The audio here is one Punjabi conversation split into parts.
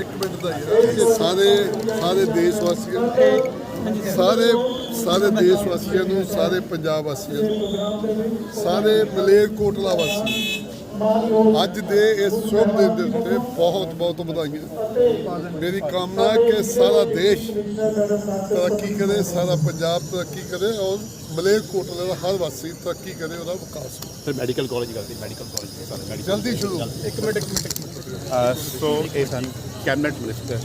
ਇੱਕ ਮਿੰਟ ਦਾ ਹੀ ਸਾਰੇ ਸਾਰੇ ਦੇਸ਼ ਵਾਸੀਆਂ ਨੂੰ, ਸਾਰੇ ਸਾਰੇ ਦੇਸ਼ ਵਾਸੀਆਂ ਨੂੰ, ਸਾਰੇ ਪੰਜਾਬ ਵਾਸੀਆਂ ਨੂੰ, ਸਾਰੇ ਮਲੇਰਕੋਟਲਾ ਵਾਸੀਆਂ ਅੱਜ ਦੇ ਇਸ ਸ਼ੁਭ ਦਿਨ ਦੇ ਉੱਤੇ ਬਹੁਤ ਬਹੁਤ ਵਧਾਈਆਂ। ਮੇਰੀ ਕਾਮਨਾ ਹੈ ਕਿ ਸਾਰਾ ਦੇਸ਼ ਤਰੱਕੀ ਕਰੇ ਸਾਰਾ ਪੰਜਾਬ ਤਰੱਕੀ ਕਰੇ ਔਰ ਮਲੇਰਕੋਟਲਾ ਦਾ ਹਰ ਵਾਸੀ ਤਰੱਕੀ ਕਰੇ ਉਹਦਾ ਵਿਕਾਸ ਹੋਵੇ। ਫਿਰ ਮੈਡੀਕਲ ਕਾਲਜ ਕਰਦੇ ਮੈਡੀਕਲ ਕਾਲਜ ਜਲਦੀ ਸ਼ੁਰੂ। ਇੱਕ ਮਿੰਟ ਇੱਕ ਮਿੰਟ ਸੋ ਇਹ ਸਨ ਕੈਬਨਿਟ ਮਿਨਿਸਟਰ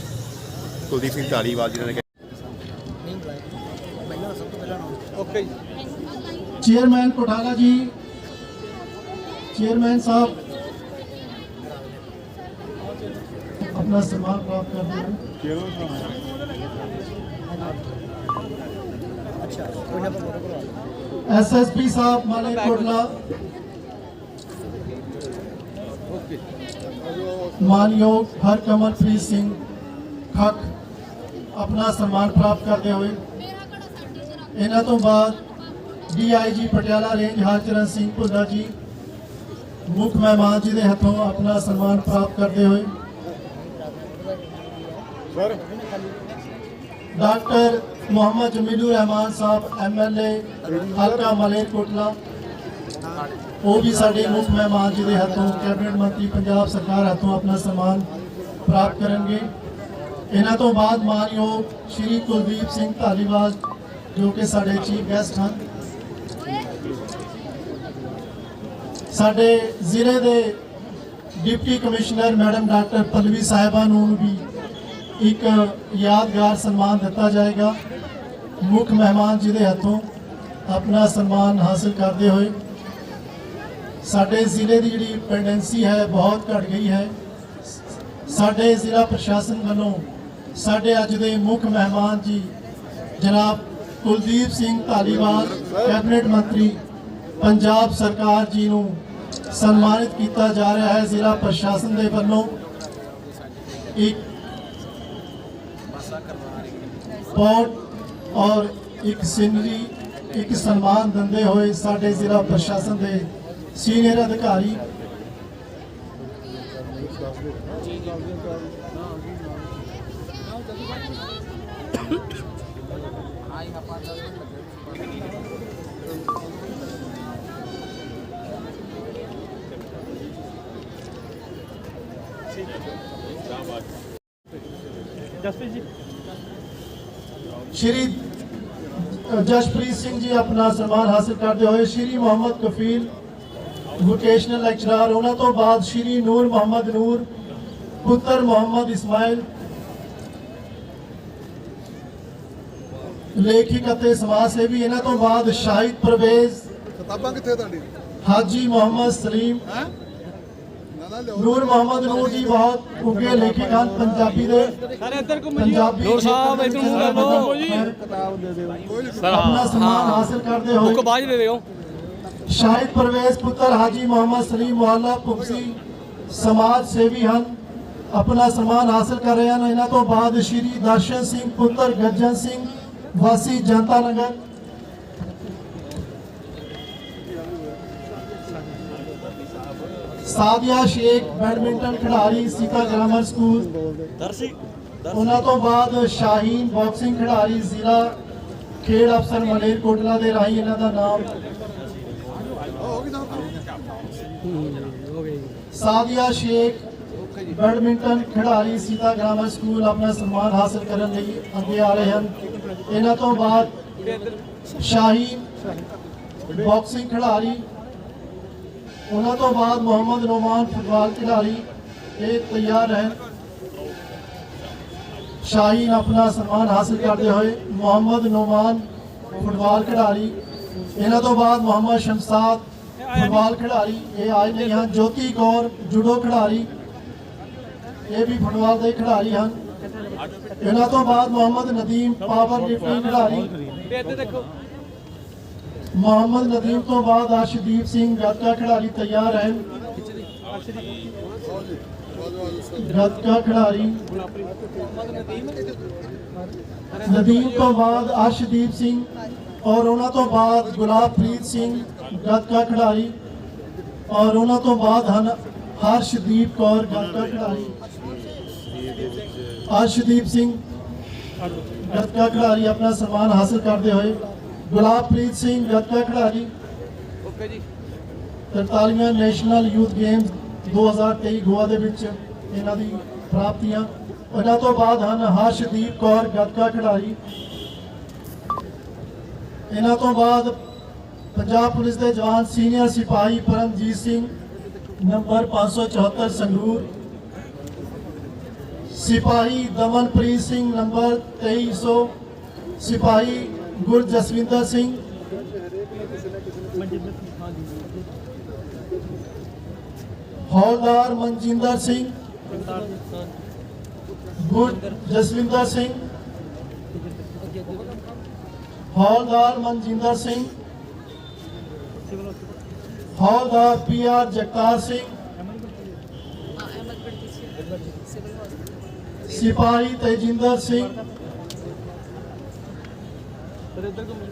ਕੁਲਦੀਪ ਸਿੰਘ ਧਾਲੀਵਾਲ ਜਿਨ੍ਹਾਂ ਨੇ چیئرمین صاحب، اپنا سماعت پراب کر دیں۔ ایس ایس پی صاحب مالک کوٹلا مانیو یوگ کمر کمرپریت سنگھ، کھک، اپنا سرمان پراب کر کرتے ہوئے۔ انہوں بعد D I G Patiala range ہر چرنگا جی ਮੁੱਖ ਮਹਿਮਾਨ ਜੀ ਦੇ ਹੱਥੋਂ ਆਪਣਾ ਸਨਮਾਨ ਪ੍ਰਾਪਤ ਕਰਦੇ ਹੋਏ। Sir. Doctor Muhammad Jamilur Rahman sahib MLA ਹਲਕਾ ਮਲੇਰਕੋਟਲਾ। ਉਹ ਵੀ ਸਾਡੇ ਮੁੱਖ ਮਹਿਮਾਨ ਜੀ ਦੇ ਹੱਥੋਂ ਕੈਬਨਿਟ ਮੰਤਰੀ ਪੰਜਾਬ ਸਰਕਾਰ ਹੱਥੋਂ ਆਪਣਾ ਸਨਮਾਨ ਪ੍ਰਾਪਤ ਕਰਨਗੇ। ਇਹਨਾਂ ਤੋਂ ਬਾਅਦ ਮਾਨਯੋਗ ਸ਼੍ਰੀ ਕੁਲਦੀਪ ਸਿੰਘ ਧਾਲੀਵਾਲ ਜੋ ਕਿ ਸਾਡੇ ਚੀਫ ਗੈਸਟ ਹਨ। ਸਾਡੇ ਜ਼ਿਲ੍ਹੇ ਦੇ deputy commissioner madam doctor Pallavi sahiba ਨੂੰ ਵੀ ਇੱਕ ਯਾਦਗਾਰ ਸਨਮਾਨ ਦਿੱਤਾ ਜਾਏਗਾ। ਮੁੱਖ ਮਹਿਮਾਨ ਜੀ ਦੇ ਹੱਥੋਂ ਆਪਣਾ ਸਨਮਾਨ ਹਾਸਲ ਕਰਦੇ ਹੋਏ ਸਾਡੇ ਜ਼ਿਲ੍ਹੇ ਦੀ ਜਿਹੜੀ ਪੈਂਡੈਂਸੀ ਹੈ, ਬਹੁਤ ਘਟ ਗਈ ਹੈ। ਸਾਡੇ ਜ਼ਿਲ੍ਹਾ ਪ੍ਰਸ਼ਾਸਨ ਵੱਲੋਂ ਸਾਡੇ ਅੱਜ ਦੇ ਮੁੱਖ ਮਹਿਮਾਨ ਜੀ ਜਨਾਬ ਕੁਲਦੀਪ ਸਿੰਘ ਧਾਲੀਵਾਲ, ਕੈਬਨਿਟ ਮੰਤਰੀ, ਪੰਜਾਬ ਸਰਕਾਰ ਜੀ ਨੂੰ ਸਨਮਾਨਿਤ ਕੀਤਾ ਜਾ ਰਿਹਾ ਹੈ ਜ਼ਿਲ੍ਹਾ ਪ੍ਰਸ਼ਾਸਨ ਦੇ ਵੱਲੋਂ। ਇੱਕ ਪੌਟ ਔਰ ਇੱਕ ਸਿਨਰੀ, ਇੱਕ ਸਨਮਾਨ ਦਿੰਦੇ ਹੋਏ ਸਾਡੇ ਜ਼ਿਲ੍ਹਾ ਪ੍ਰਸ਼ਾਸਨ ਦੇ ਸੀਨੀਅਰ ਅਧਿਕਾਰੀ ਸ਼੍ਰੀ ਜਸ਼ਪ੍ਰੀਤ ਸਿੰਘ ਜੀ ਆਪਣਾ ਸਨਮਾਨ ਹਾਸਲ ਕਰਦੇ ਹੋਏ ਸ਼੍ਰੀ ਮੁਹੰਮਦ ਕਫੀਲ ਵੋਕੇਸ਼ਨਲ ਲੈਕਚਰਰ ਉਹਨਾਂ ਤੋਂ ਬਾਅਦ ਸ਼੍ਰੀ ਨੂਰ ਮੁਹੰਮਦ ਨੂਰ ਪੁੱਤਰ ਮੁਹੰਮਦ ਇਸਮਾਇਲ ਲੇਖਕ ਅਤੇ ਸਮਾਜ ਸੇਵੀ ਇਹਨਾਂ ਤੋਂ ਬਾਅਦ ਸ਼ਾਹਿਦ ਪਰਵੇਜ਼ ਕਿਤਾਬਾਂ ਕਿੱਥੇ ਤੁਹਾਡੀ? ਹਾਜੀ ਮੁਹੰਮਦ ਸਲੀਮ ਨੂਰ ਮੁਹੰਮਦ ਨੂਰ ਜੀ ਬਹੁਤ ਉੱਗੇ ਲੇਖਕ ਹਨ ਪੰਜਾਬੀ ਦੇ। ਸਾਰੇ ਇੱਧਰ ਘੁੰਮੋ ਜੀ ਪੰਜਾਬੀ ਨੂਰ ਸਾਹਿਬ ਇੱਧਰ ਮੂੰਹ ਕਰ ਲਓ ਜੀ ਆਪਣਾ ਸਨਮਾਨ ਹਾਸਲ ਕਰਦੇ ਹੋਏ ਮੁੱਕ ਬਾਜ ਦੇ ਦਿਓ। ਸ਼ਾਹਿਦ ਪਰਵੇਜ਼ ਪੁੱਤਰ ਹਾਜੀ ਮੁਹੰਮਦ ਸਲੀਮ ਮੁਹੱਲਾ ਪੁਕਸੀ ਸਮਾਜ ਸੇਵੀ ਹਨ। ਆਪਣਾ ਸਨਮਾਨ ਹਾਸਲ ਕਰ ਰਹੇ ਹਨ। ਇਹਨਾਂ ਤੋਂ ਬਾਅਦ ਸ਼੍ਰੀ ਦਰਸ਼ਨ ਸਿੰਘ ਪੁੱਤਰ ਗੱਜਨ ਸਿੰਘ ਵਾਸੀ ਜਨਤਾ ਨਗਰ। ਸਾਦੀਆ ਸ਼ੇਖ ਬੈਡਮਿੰਟਨ ਖਿਡਾਰੀ ਸੀਤਾ ਗ੍ਰਾਮਰ ਸਕੂਲ। ਦਰਸ਼ੀ ਉਹਨਾਂ ਤੋਂ ਬਾਅਦ ਸ਼ਾਹੀਨ ਬਾਕਸਿੰਗ ਖਿਡਾਰੀ ਜ਼ਿਲ੍ਹਾ ਖੇਡ ਅਫਸਰ ਮਲੇਰਕੋਟਲਾ ਦੇ ਰਾਹੀਂ ਇਹਨਾਂ ਦਾ ਨਾਮ। ਸਾਦੀਆ ਸ਼ੇਖ ਬੈਡਮਿੰਟਨ ਖਿਡਾਰੀ ਸੀਤਾ ਗ੍ਰਾਮਰ ਸਕੂਲ ਆਪਣਾ ਸਨਮਾਨ ਹਾਸਲ ਕਰਨ ਲਈ ਅੱਗੇ ਆ ਰਹੇ ਹਨ। ਇਹਨਾਂ ਤੋਂ ਬਾਅਦ ਸ਼ਾਹੀਨ ਬਾਕਸਿੰਗ ਖਿਡਾਰੀ ਉਹਨਾਂ ਤੋਂ ਬਾਅਦ ਮੁਹੰਮਦ ਨੋਮਾਨ ਫੁੱਟਬਾਲ ਖਿਡਾਰੀ ਇਹ ਤਿਆਰ ਹੈ ਸ਼ਾਹੀਨ ਆਪਣਾ ਸਨਮਾਨ ਹਾਸਲ ਕਰਦੇ ਹੋਏ ਮੁਹੰਮਦ ਨੋਮਾਨ ਫੁੱਟਬਾਲ ਖਿਡਾਰੀ। ਇਹਨਾਂ ਤੋਂ ਬਾਅਦ ਮੁਹੰਮਦ ਸ਼ਮਸਾਦ ਫੁੱਟਬਾਲ ਖਿਡਾਰੀ ਇਹ ਆਏ ਨਹੀਂ ਹਨ। ਜੋਤੀ ਕੌਰ ਜੁਡੋ ਖਿਡਾਰੀ, ਇਹ ਵੀ ਫੁੱਟਬਾਲ ਦੇ ਖਿਡਾਰੀ ਹਨ। ਇਹਨਾਂ ਤੋਂ ਬਾਅਦ ਮੁਹੰਮਦ ਨਦੀਮ ਪਾਵਰ ਲਿਫਟਿੰਗ ਖਿਡਾਰੀ। ਮੁਹੰਮਦ ਨਦੀਮ ਤੋਂ ਬਾਅਦ ਅਰਸ਼ਦੀਪ ਸਿੰਘ ਗੱਤਕਾ ਖਿਡਾਰੀ ਤਿਆਰ ਹੈ। ਗੱਤਕਾ ਖਿਡਾਰੀ ਨਦੀਮ ਤੋਂ ਬਾਅਦ ਅਰਸ਼ਦੀਪ ਸਿੰਘ ਔਰ ਉਹਨਾਂ ਤੋਂ ਬਾਅਦ ਗੁਲਾਬਪ੍ਰੀਤ ਸਿੰਘ ਗੱਤਕਾ ਖਿਡਾਰੀ ਔਰ ਉਹਨਾਂ ਤੋਂ ਬਾਅਦ ਹਨ ਹਰਸ਼ਦੀਪ ਕੌਰ ਗੱਤਕਾ ਖਿਡਾਰੀ। ਅਰਸ਼ਦੀਪ ਸਿੰਘ ਗੱਤਕਾ ਖਿਡਾਰੀ ਆਪਣਾ ਸਨਮਾਨ ਹਾਸਲ ਕਰਦੇ ਹੋਏ ਗੁਲਾਬਪ੍ਰੀਤ ਸਿੰਘ ਗੱਤਕਾ ਖਿਡਾਰੀ। ਓਕੇ ਜੀ। 43ਵਾਂ ਨੈਸ਼ਨਲ ਯੂਥ ਗੇਮਸ 2023 ਗੋਆ ਦੇ ਵਿੱਚ ਇਹਨਾਂ ਦੀ ਪ੍ਰਾਪਤੀਆਂ। ਉਹਨਾਂ ਤੋਂ ਬਾਅਦ ਹਨ ਹਰਸ਼ਦੀਪ ਕੌਰ ਗੱਤਕਾ ਖਿਡਾਰੀ। ਇਹਨਾਂ ਤੋਂ ਬਾਅਦ ਪੰਜਾਬ ਪੁਲਿਸ ਦੇ ਜਵਾਨ ਸੀਨੀਅਰ ਸਿਪਾਹੀ ਪਰਮਜੀਤ ਸਿੰਘ ਨੰਬਰ 574 ਸੰਗਰੂਰ। ਸਿਪਾਹੀ ਦਮਨਪ੍ਰੀਤ ਸਿੰਘ ਨੰਬਰ 2300 ਸਿਪਾਹੀ ਗੁਰ ਜਸਵਿੰਦਰ ਸਿੰਘ। ਹੌਲਦਾਰ ਮਨਜਿੰਦਰ ਸਿੰਘ। ਗੁਰ ਜਸਵਿੰਦਰ ਸਿੰਘ। ਹੌਲਦਾਰ ਮਨਜਿੰਦਰ ਸਿੰਘ। ਹੌਲਦਾਰ ਪੀ ਆਰ ਜਗਤਾਰ ਸਿੰਘ। ਸਿਪਾਹੀ ਤੇਜਿੰਦਰ ਸਿੰਘ। ਸਰ ਇੱਧਰ ਘੁੰਮੋ।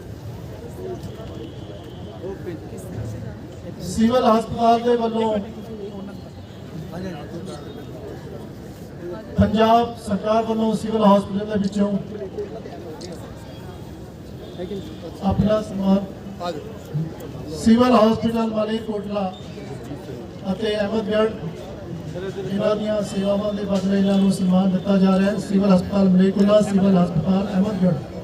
ਓਕੇ ਸਿਵਲ ਹਸਪਤਾਲ ਦੇ ਵੱਲੋਂ ਪੰਜਾਬ ਸਰਕਾਰ ਵੱਲੋਂ ਸਿਵਲ ਹਸਪਤਾਲ ਦੇ ਵਿੱਚੋਂ ਆਪਣਾ ਸਨਮਾਨ ਜਾਓ ਸਿਵਲ ਹਸਪਤਾਲ ਵਾਲੇ ਕੋਟਲਾ ਅਤੇ ਅਹਿਮਦਗੜ੍ਹ ਇਹਨਾਂ ਦੀਆਂ ਸੇਵਾਵਾਂ ਦੇ ਬਦਲੇ ਇਹਨਾਂ ਨੂੰ ਸਨਮਾਨ ਦਿੱਤਾ ਜਾ ਰਿਹਾ ਹੈ। ਸਿਵਲ ਹਸਪਤਾਲ ਮਲੇਕੁਲਾ ਸਿਵਲ ਹਸਪਤਾਲ ਅਹਿਮਦਗੜ੍ਹ।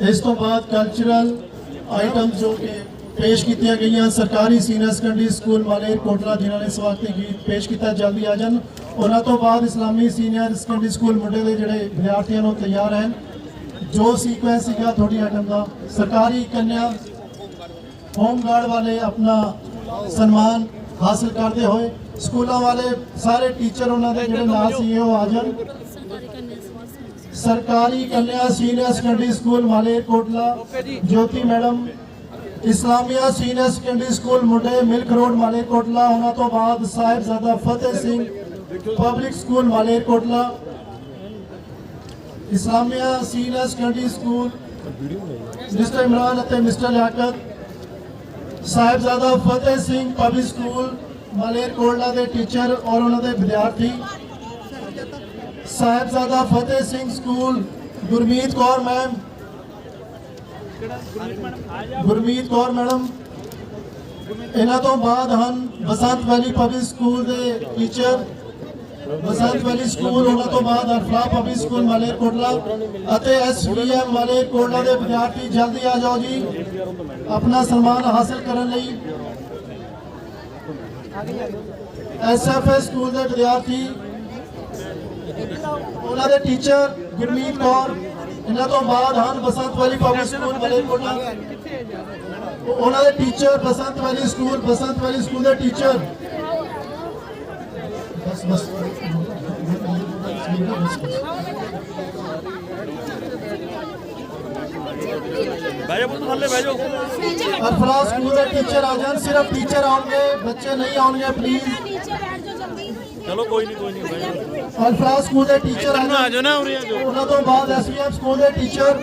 ਇਸ ਤੋਂ ਬਾਅਦ ਕਲਚਰਲ ਆਈਟਮ ਜੋ ਕਿ ਪੇਸ਼ ਕੀਤੀਆਂ ਗਈਆਂ ਸਰਕਾਰੀ senior secondary school Maler Kotla ਜਿਨ੍ਹਾਂ ਨੇ ਸਵਾਗਤੀ ਗੀਤ ਪੇਸ਼ ਕੀਤਾ ਜਲਦੀ ਆ ਜਾਣ। ਉਹਨਾਂ ਤੋਂ ਬਾਅਦ ਇਸਲਾਮੀ ਸੀਨੀਅਰ ਸੈਕੰਡਰੀ ਸਕੂਲ ਮੁੰਡੇ ਦੇ ਜਿਹੜੇ ਵਿਦਿਆਰਥੀਆਂ ਨੂੰ ਤਿਆਰ ਹਨ ਜੋ ਸੀਕੁਐਂਸ ਸੀਗਾ ਤੁਹਾਡੀ ਆਈਟਮ ਦਾ ਸਰਕਾਰੀ ਕੰਨਿਆ ਹੋਮਗਾਰਡ ਵਾਲੇ ਆਪਣਾ ਸਨਮਾਨ ਹਾਸਲ ਕਰਦੇ ਹੋਏ ਸਕੂਲਾਂ ਵਾਲੇ ਸਾਰੇ ਟੀਚਰ ਉਹਨਾਂ ਦੇ ਜਿਹੜੇ ਨਾਲ ਸੀ ਉਹ ਆ ਜਾਣ। ਸਰਕਾਰੀ ਕੰਨਿਆ senior secondary school Maler Kotla, Jyoti madam, Islamia senior secondary school ਮੁੰਡੇ ਮਿਲਕ ਰੋਡ ਮਾਲੇ ਕੋਟਲਾ, ਉਹਨਾਂ ਤੋਂ ਬਾਅਦ Sahibzada Fateh Singh public school Maler Kotla. Islamia senior secondary school mister Imran ਅਤੇ mister Liaqat. Sahibzada Fateh Singh public school Maler Kotla ਦੇ ਟੀਚਰ ਔਰ ਉਹਨਾਂ ਦੇ ਵਿਦਿਆਰਥੀ। Sahibzada Fateh Singh school, Gurmeet Kaur ma'am. Gurmeet Kaur madam, ਇਹਨਾਂ ਤੋਂ ਬਾਅਦ ਹਨ ਬਸੰਤ ਵੈਲੀ ਪਬਲਿਕ ਸਕੂਲ ਦੇ ਟੀਚਰ। ਬਸੰਤ ਵੈਲੀ ਸਕੂਲ ਉਹਨਾਂ ਤੋਂ ਬਾਅਦ ਅਰਫਲਾ ਪਬਲਿਕ ਸਕੂਲ ਮਾਲੇਰ ਕੋਟਲਾ ਅਤੇ ਐਸਵੀਐਮ ਮਾਲੇਰ ਕੋਟਲਾ ਦੇ ਵਿਦਿਆਰਥੀ। ਜਲਦੀ ਆ ਜਾਓ ਜੀ। ਆਪਣਾ ਸਨਮਾਨ ਹਾਸਲ ਕਰਨ ਲਈ ਐਸਐਫਐਸ ਸਕੂਲ ਦੇ ਵਿਦਿਆਰਥੀ, ਉਹਨਾਂ ਦੇ ਟੀਚਰ ਗੁਰਮੀਤ ਕੌਰ, ਇਹਨਾਂ ਤੋਂ ਬਾਅਦ ਹਨ Basant valley public school Malerkotla. ਉਹਨਾਂ ਦੇ teacher Basant valley school Basant valley school ਦੇ ਟੀਚਰ ਬਸ ਬਸ। ਬਹਿ ਜਾ ਪੁੱਤ ਥੱਲੇ ਬਹਿ ਜਾ ਅਫਰਾ ਸਕੂਲ ਦੇ ਟੀਚਰ ਆ ਜਾਣ ਸਿਰਫ ਟੀਚਰ ਆਉਣਗੇ ਬੱਚੇ ਨਹੀਂ ਆਉਣਗੇ ਪਲੀਜ਼ ਚਲੋ ਕੋਈ ਨਹੀਂ ਕੋਈ ਨਹੀਂ ਬਹਿ ਜਾ ਅਲਫਰਾ ਸਕੂਲ ਦੇ ਟੀਚਰ ਇੱਧਰ ਨੂੰ ਆ ਜਾਓ ਨਾ, ਉਰੇ ਆ ਜਾਓ। ਉਹਨਾਂ ਤੋਂ ਬਾਅਦ ਐਸਵੀਐਮ ਸਕੂਲ ਦੇ ਟੀਚਰ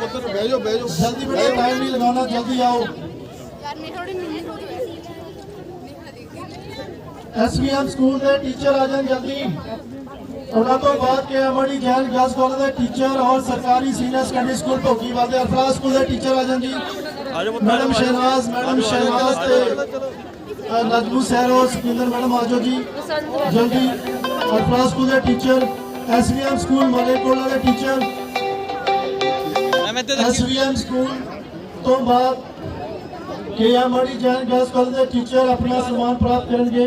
ਪੁੱਤਰ ਬਹਿ ਜਾਓ ਬਹਿ ਜਾਓ। ਜਲਦੀ ਬੇਟਾ ਟਾਈਮ ਨਹੀਂ ਲਗਾਉਣਾ ਜਲਦੀ ਆਓ। ਯਾਰ ਮੇਰੇ ਥੋੜੀ ਮਿਹਨਤ ਹੋ ਰਹੀ ਐਸਵੀਐਮ ਸਕੂਲ ਦੇ ਟੀਚਰ ਆ ਜਾਣ ਜਲਦੀ। ਉਹਨਾਂ ਤੋਂ ਬਾਅਦ K Amri Jain girls college ਦੇ ਟੀਚਰ ਔਰ ਸਰਕਾਰੀ ਸੀਨੀਅਰ ਸੈਕੰਡਰੀ ਸਕੂਲ ਭੋਗੀਵਾਲ ਦੇ ਅਰਫਲਾ ਸਕੂਲ ਦੇ ਟੀਚਰ ਆ ਜਾਣ ਜੀ। ਮੈਡਮ ਸ਼ਹਿਨਾਜ਼ ਮੈਡਮ ਸ਼ਹਿਨਾਜ਼ ਤੇ ਨਜਮੂ ਸਹਿਰੋ ਸੁਖਿੰਦਰ ਮੈਡਮ ਆਜੋ ਜੀ। ਜਲਦੀ ਅਰਫਲਾ ਸਕੂਲ ਦੇ ਟੀਚਰ ਐਸਵੀਐਮ ਸਕੂਲ ਮਲੇਕੋਲਾ ਦੇ ਟੀਚਰ ਐਸਵੀਐਮ ਸਕੂਲ ਤੋਂ ਬਾਅਦ K Amri Jain girls college ਦੇ ਟੀਚਰ ਆਪਣਾ ਸਨਮਾਨ ਪ੍ਰਾਪਤ ਕਰਨਗੇ।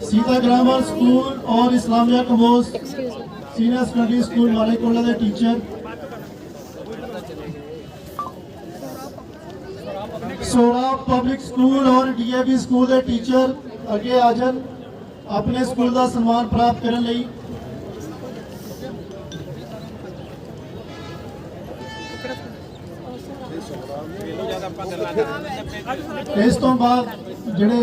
سیتا گرامر سکول اور اسلامیہ کموز سینئر سیکنڈری سکول مالکولا کے ٹیچر سوڑا پبلک سکول اور ڈی اے بی سکول دے ٹیچر اگے آجن اپنے سکول کا سنمان پراپت کرنے ਇਸ ਤੋਂ ਬਾਅਦ